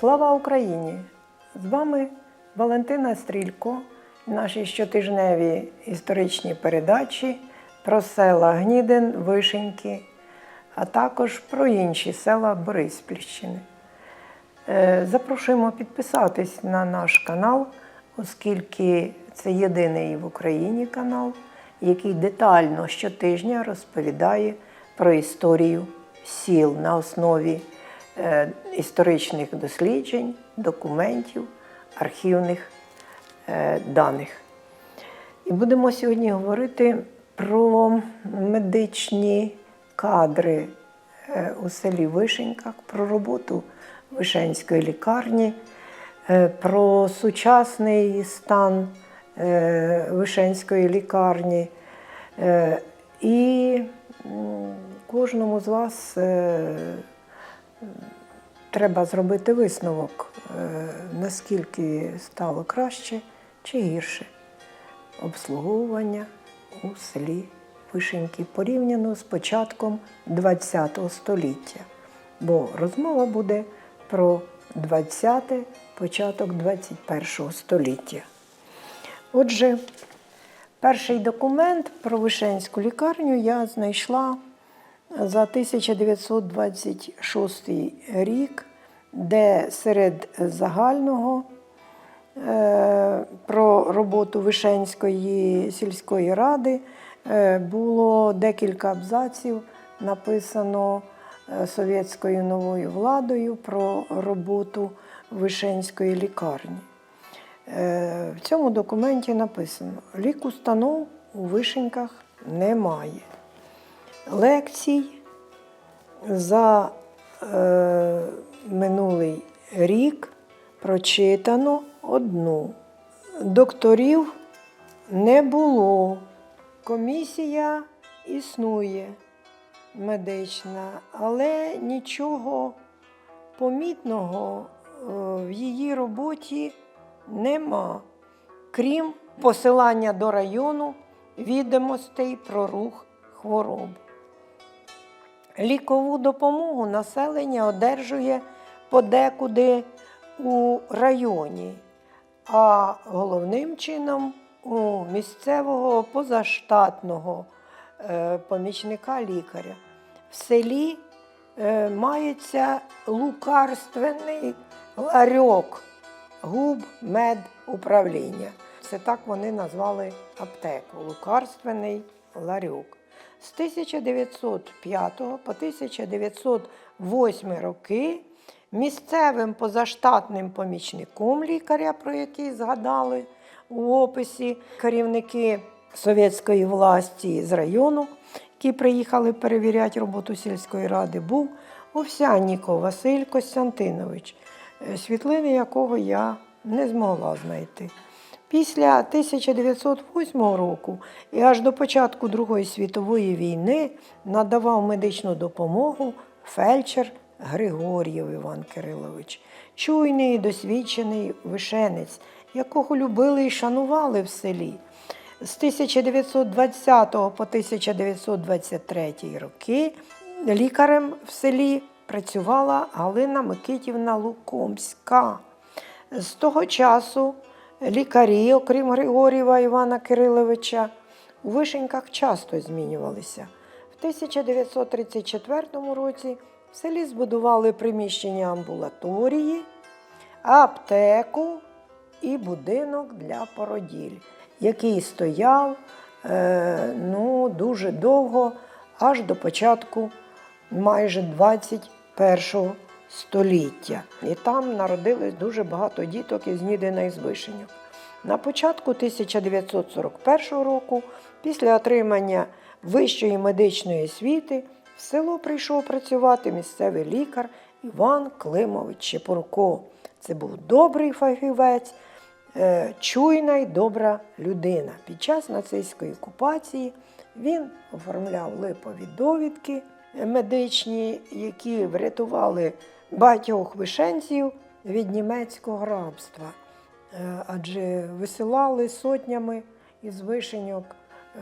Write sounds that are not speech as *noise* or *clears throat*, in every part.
Слава Україні! З вами Валентина Стрілько, в нашій щотижневій історичній передачі про села Гнідин, Вишеньки, а також про інші села Бориспільщини. Е, Запрошуємо підписатись на наш канал, оскільки це єдиний в Україні канал, який детально щотижня розповідає про історію сіл на основі історичних досліджень, документів, архівних е, даних. І будемо сьогодні говорити про медичні кадри е, у селі Вишеньках, про роботу Вишенської лікарні, е, про сучасний стан е, Вишенської лікарні. Е, І кожному з вас е, треба зробити висновок, е, наскільки стало краще чи гірше обслуговування у селі Вишеньки порівняно з початком ХХ століття. Бо розмова буде про 20-те, початок 21 століття. Отже, перший документ про Вишенську лікарню я знайшла за 1926 рік, де серед загального е, про роботу Вишенської сільської ради е, було декілька абзаців написано е, совєтською новою владою про роботу Вишенської лікарні. В цьому документі написано: лік установ у вишеньках немає. Лекцій за е, минулий рік прочитано одну. Докторів не було. Комісія існує медична, але нічого помітного е, в її роботі нема, крім посилання до району відомостей про рух хвороб. Лікову допомогу населення одержує подекуди у районі, а головним чином у місцевого позаштатного е, помічника лікаря. В селі е, мається лукарственний ларьок губ мед управління. Це так вони назвали аптеку лукарственний ларьок. З 1905 по 1908 роки місцевим позаштатним помічником лікаря, про який згадали у описі керівники совєтської власті з району, які приїхали перевіряти роботу сільської ради, був Овсянніков Василь Костянтинович, е, світлини якого я не змогла знайти. Після 1908 року і аж до початку Другої світової війни надавав медичну допомогу фельдшер Григор'єв Іван Кирилович, чуйний і досвідчений вишенець, якого любили і шанували в селі. З 1920 по 1923 роки лікарем в селі працювала Галина Микитівна Лукомська. З того часу лікарі, окрім Григорєва Івана Кириловича, у вишеньках часто змінювалися. В 1934 році в селі збудували приміщення амбулаторії, аптеку і будинок для породіль, який стояв е, ну, дуже довго, аж до початку майже 21 століття. І там народилось дуже багато діток із Нідина і з Вишеньок. На початку 1941 року, після отримання вищої медичної освіти, в село прийшов працювати місцевий лікар Іван Климович Чепурко. Це був добрий фахівець, е, чуйна й добра людина. Під час нацистської окупації він оформляв липові довідки медичні, які врятували багатьох вишенців від німецького рабства. Е, Адже висилали сотнями із вишеньок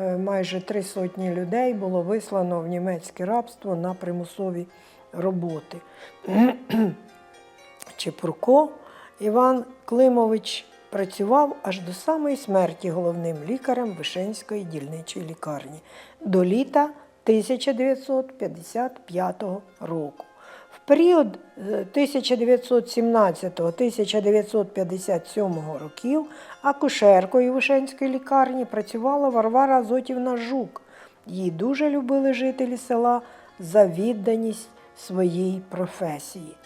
е, майже три сотні людей було вислано в німецьке рабство на примусові роботи. *clears throat* Чепурко Іван Климович працював аж до самої смерті головним лікарем Вишенської дільничої лікарні до літа 1955 року. Період е, 1917-1957 років акушеркою Вишенської лікарні працювала Варвара Азотівна Жук. Її дуже любили жителі села за відданість своїй професії.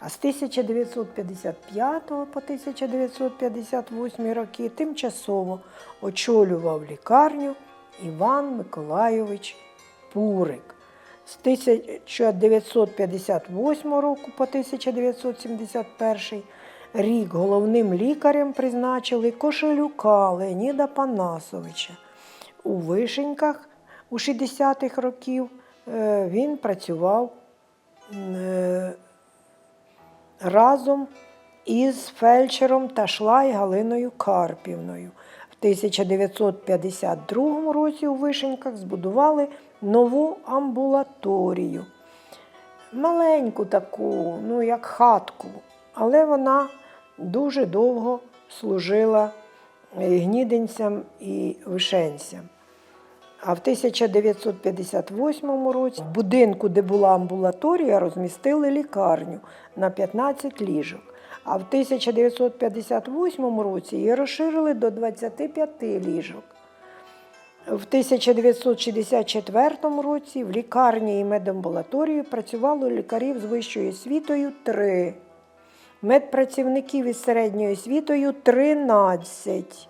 А з 1955 по 1958 роки тимчасово очолював лікарню Іван Миколайович Пурик. З 1958 року по 1971 рік головним лікарем призначили Кошелюка Леоніда Панасовича. У Вишеньках у 60-х років е, він працював е, разом із фельдшером та Шлай Галиною Карпівною. В 1952 році у Вишеньках збудували нову амбулаторію. Маленьку таку, ну як хатку, але вона дуже довго служила е, гнідинцям і вишенцям. А в 1958 році в будинку, де була амбулаторія, розмістили лікарню на 15 ліжок. А в 1958 році її розширили до 25 ліжок. В 1964 році в лікарні і медамбулаторії працювало лікарів з вищою освітою 3, медпрацівників із середньою освітою 13.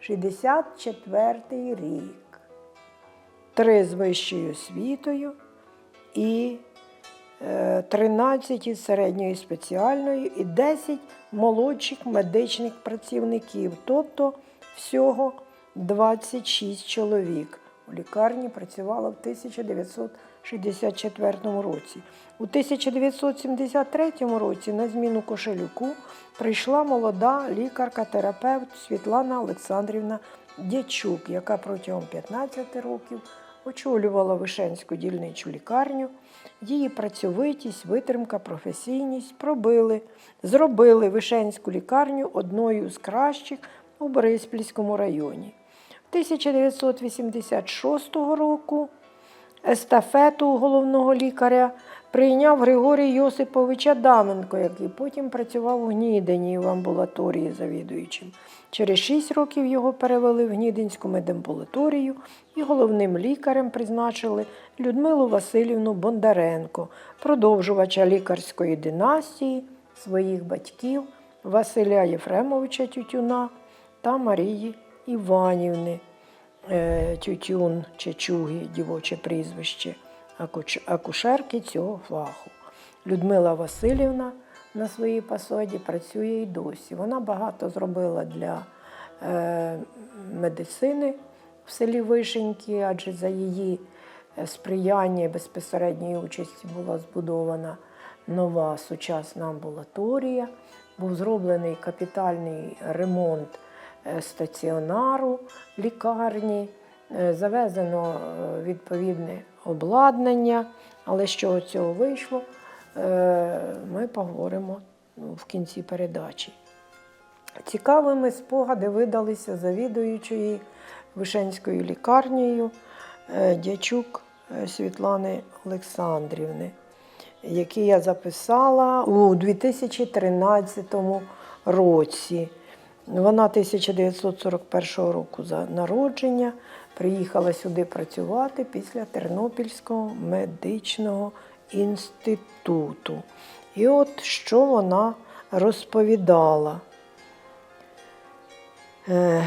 64 рік. Три з вищою освітою і 13 із середньою спеціальною і 10 молодших медичних працівників, тобто всього 26 чоловік. У лікарні працювало в 1964 році. У 1973 році на зміну Кошелюку прийшла молода лікарка-терапевт Світлана Олександрівна Дячук, яка протягом 15 років очолювала Вишенську дільничу лікарню. Її працьовитість, витримка, професійність пробили, зробили Вишенську лікарню одною з кращих у Бориспільському районі. 1986 року естафету головного лікаря прийняв Григорій Йосипович Адаменко, який потім працював у Гнідині в амбулаторії завідуючим. Через 6 років його перевели в Гнідинську медамбулаторію і головним лікарем призначили Людмилу Васильівну Бондаренко, продовжувача лікарської династії своїх батьків Василя Єфремовича Тютюна та Марії Іванівни е, Тютюн Чечуги, дівоче прізвище, акушерки цього фаху. Людмила Васильівна на своїй посаді працює і досі. Вона багато зробила для е, медицини в селі Вишеньки, адже за її е, сприяння і безпосередньої участі була збудована нова сучасна амбулаторія. Був зроблений капітальний ремонт е, стаціонару лікарні, е, завезено відповідне обладнання, але з чого цього вийшло, ми поговоримо ну, в кінці передачі. Цікавими спогади видалися завідуючої Вишенською лікарнею е, дячук е, Світлани Олександрівни, які я записала у 2013 році. Вона 1941 року за народження приїхала сюди працювати після Тернопільського медичного інституту. І от що вона розповідала. Е,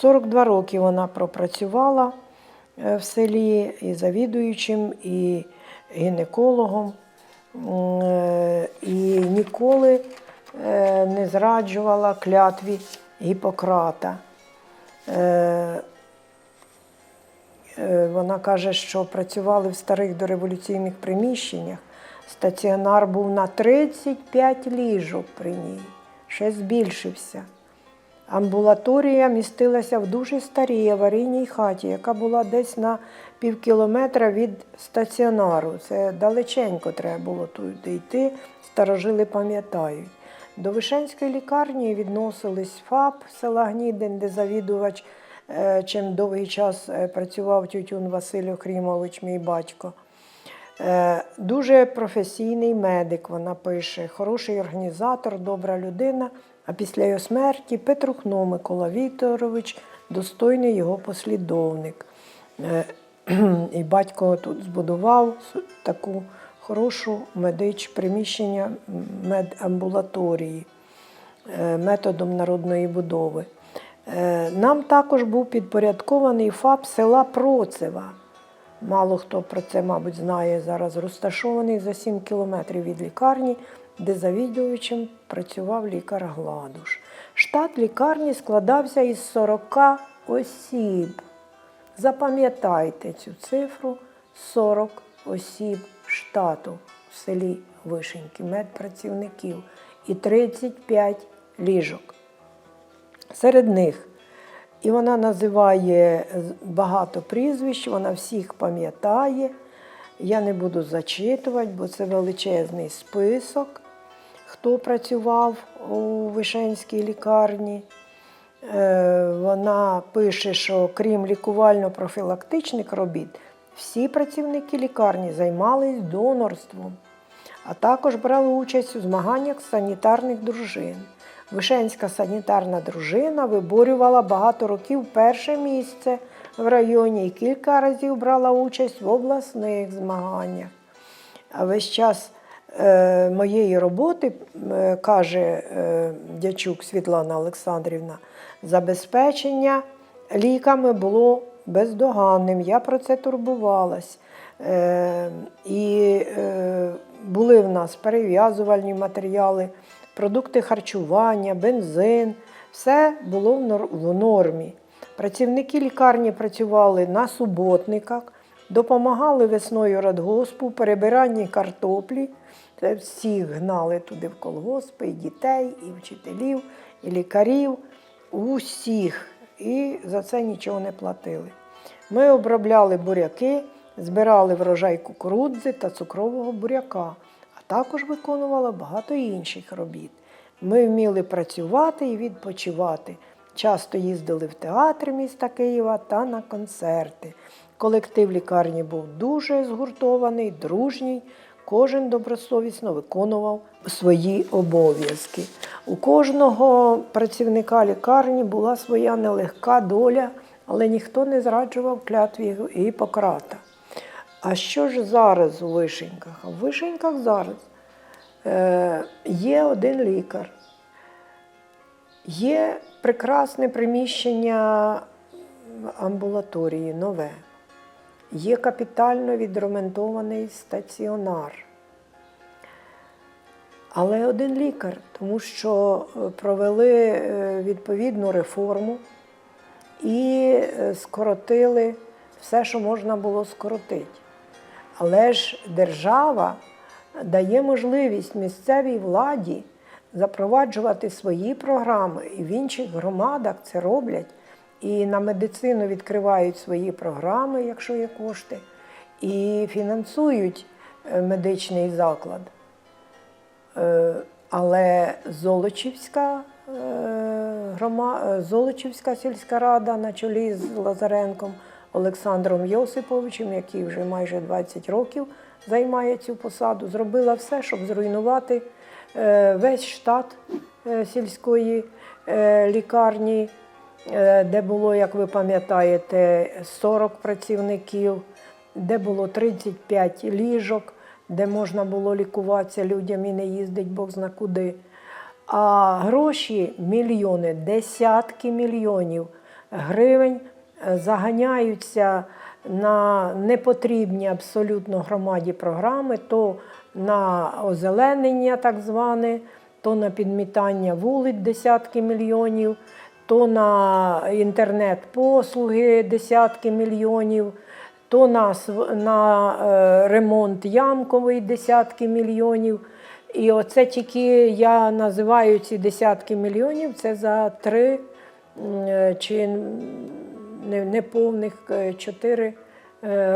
42 роки вона пропрацювала е, в селі і завідуючим, і гінекологом, е, і ніколи е, не зраджувала клятві Гіппократа. Е, Вона каже, що працювали в старих дореволюційних приміщеннях. Стаціонар був на 35 ліжок при ній, ще збільшився. Амбулаторія містилася в дуже старій аварійній хаті, яка була десь на пів кілометра від стаціонару. Це далеченько треба було туди йти, старожили пам'ятають. До Вишенської лікарні відносились ФАП села Гнідин, де завідувач, чим довгий час е, працював тютюн Василь Охрімович, мій батько. Е, Дуже професійний медик, вона пише, хороший організатор, добра людина. А після його смерті Петрухно Микола Вікторович, достойний його послідовник. Е, *clears throat* І батько тут збудував таку хорошу медич приміщення медамбулаторії е, методом народної будови. Е, Нам також був підпорядкований ФАП села Процева. Мало хто про це, мабуть, знає зараз, розташований за 7 кілометрів від лікарні, де завідувачем працював лікар Гладуш. Штат лікарні складався із 40 осіб. Запам'ятайте цю цифру 40 осіб штату в селі Вишеньки, медпрацівників і 35 ліжок. Серед них і вона називає багато прізвищ, вона всіх пам'ятає. Я не буду зачитувати, бо це величезний список, хто працював у Вишенській лікарні. Е, Вона пише, що крім лікувально-профілактичних робіт, всі працівники лікарні займались донорством, а також брали участь у змаганнях санітарних дружин. Вишенська санітарна дружина виборювала багато років перше місце в районі і кілька разів брала участь в обласних змаганнях. А весь час е, моєї роботи, е, каже е, дячук Світлана Олександрівна, забезпечення ліками було бездоганним. Я про це турбувалась. Е, і е, були в нас перев'язувальні матеріали, продукти харчування, бензин. Все було в нормі. Працівники лікарні працювали на суботниках, допомагали весною радгоспу, у перебиранні картоплі. Це всіх гнали туди в колгоспи, і дітей, і вчителів, і лікарів, усіх. І за це нічого не платили. Ми обробляли буряки, збирали врожай кукурудзи та цукрового буряка, також виконували багато інших робіт. Ми вміли працювати і відпочивати. Часто їздили в театри міста Києва та на концерти. Колектив лікарні був дуже згуртований, дружній. Кожен добросовісно виконував свої обов'язки. У кожного працівника лікарні була своя нелегка доля, але ніхто не зраджував клятві Гіппократа. А що ж зараз у вишеньках? В вишеньках зараз е, є один лікар, є прекрасне приміщення амбулаторії, нове, є капітально відремонтований стаціонар. Але один лікар, тому що е, провели е, відповідну реформу і е, скоротили все, що можна було скоротити. Але ж держава дає можливість місцевій владі запроваджувати свої програми, і в інших громадах це роблять. І на медицину відкривають свої програми, якщо є кошти, і фінансують е, медичний заклад. Е, Але Золочівська, е, грома... Золочівська сільська рада на чолі з Лазаренком Олександром Йосиповичем, який вже майже 20 років займає цю посаду, зробила все, щоб зруйнувати е, весь штат е, сільської е, лікарні, де було, як ви пам'ятаєте, 40 працівників, де було 35 ліжок, де можна було лікуватися людям і не їздить Бог зна куди. А гроші мільйони, десятки мільйонів гривень заганяються на непотрібні абсолютно громаді програми, то на озеленення, так зване, то на підмітання вулиць десятки мільйонів, то на інтернет-послуги десятки мільйонів, то на, на е, ремонт ямковий десятки мільйонів. І оце тільки я називаю ці десятки мільйонів, це за три е, чи неповних 4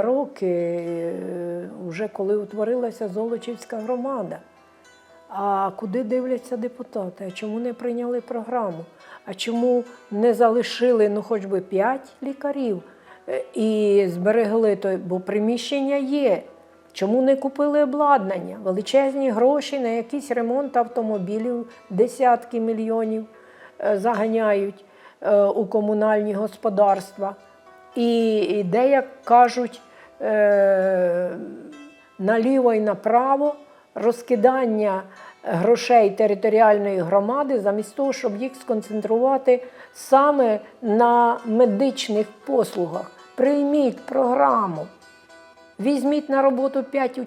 роки, е, вже коли утворилася Золочівська громада. А куди дивляться депутати? А чому не прийняли програму? А чому не залишили ну, хоч би 5 лікарів е, і зберегли той, бо приміщення є. Чому не купили обладнання? Величезні гроші на якийсь ремонт автомобілів, десятки мільйонів е, заганяють е, у комунальні господарства. І, і де, як кажуть, е, наліво і направо розкидання грошей територіальної громади, замість того, щоб їх сконцентрувати саме на медичних послугах. Прийміть програму. Візьміть на роботу 5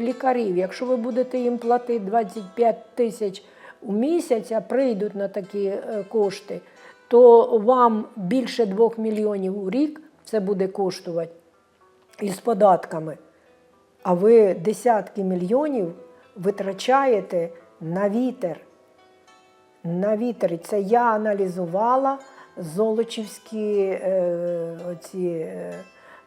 лікарів. Якщо ви будете їм платити 25 тисяч у місяць, а прийдуть на такі е, кошти, то вам більше 2 мільйонів у рік це буде коштувати із податками. А ви десятки мільйонів витрачаєте на вітер. На вітер. Це я аналізувала золочівські е, оці, е,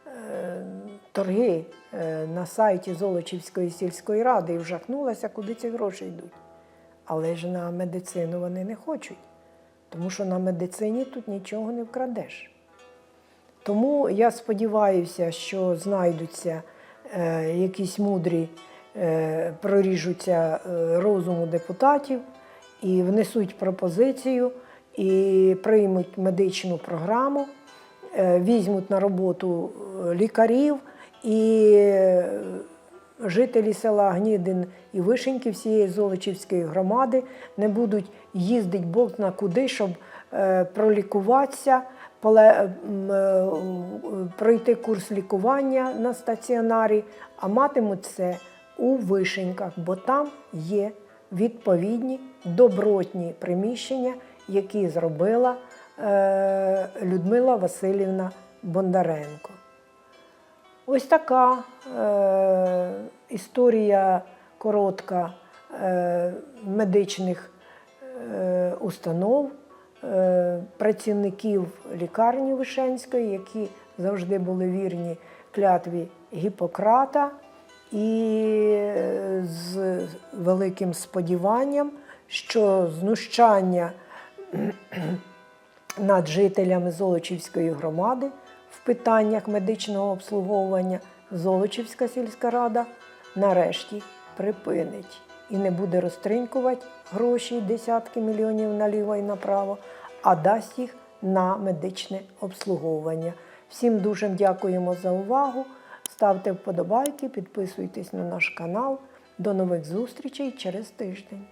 е, торги е, на сайті Золочівської сільської ради і вжахнулася, куди ці гроші йдуть. Але ж на медицину вони не хочуть, тому що на медицині тут нічого не вкрадеш. Тому я сподіваюся, що знайдуться е, якісь мудрі, е, проріжуться е, розуму депутатів і внесуть пропозицію, і приймуть медичну програму, е, візьмуть на роботу е, лікарів і е, жителі села Гнідин і Вишеньки всієї Золочівської громади не будуть їздити Бог на куди, щоб е, пролікуватися, е, пройти курс лікування на стаціонарі, а матимуть це у Вишеньках, бо там є відповідні добротні приміщення, які зробила е, Людмила Васильівна Бондаренко. Ось така е, історія коротка е, медичних е, установ, е, працівників лікарні Вишенської, які завжди були вірні клятві Гіппократа, і е, з великим сподіванням, що знущання над жителями Золочівської громади питаннях медичного обслуговування Золочівська сільська рада нарешті припинить і не буде розтринькувати гроші десятки мільйонів наліво і направо, а дасть їх на медичне обслуговування. Всім дуже дякуємо за увагу. Ставте вподобайки, підписуйтесь на наш канал. До нових зустрічей через тиждень.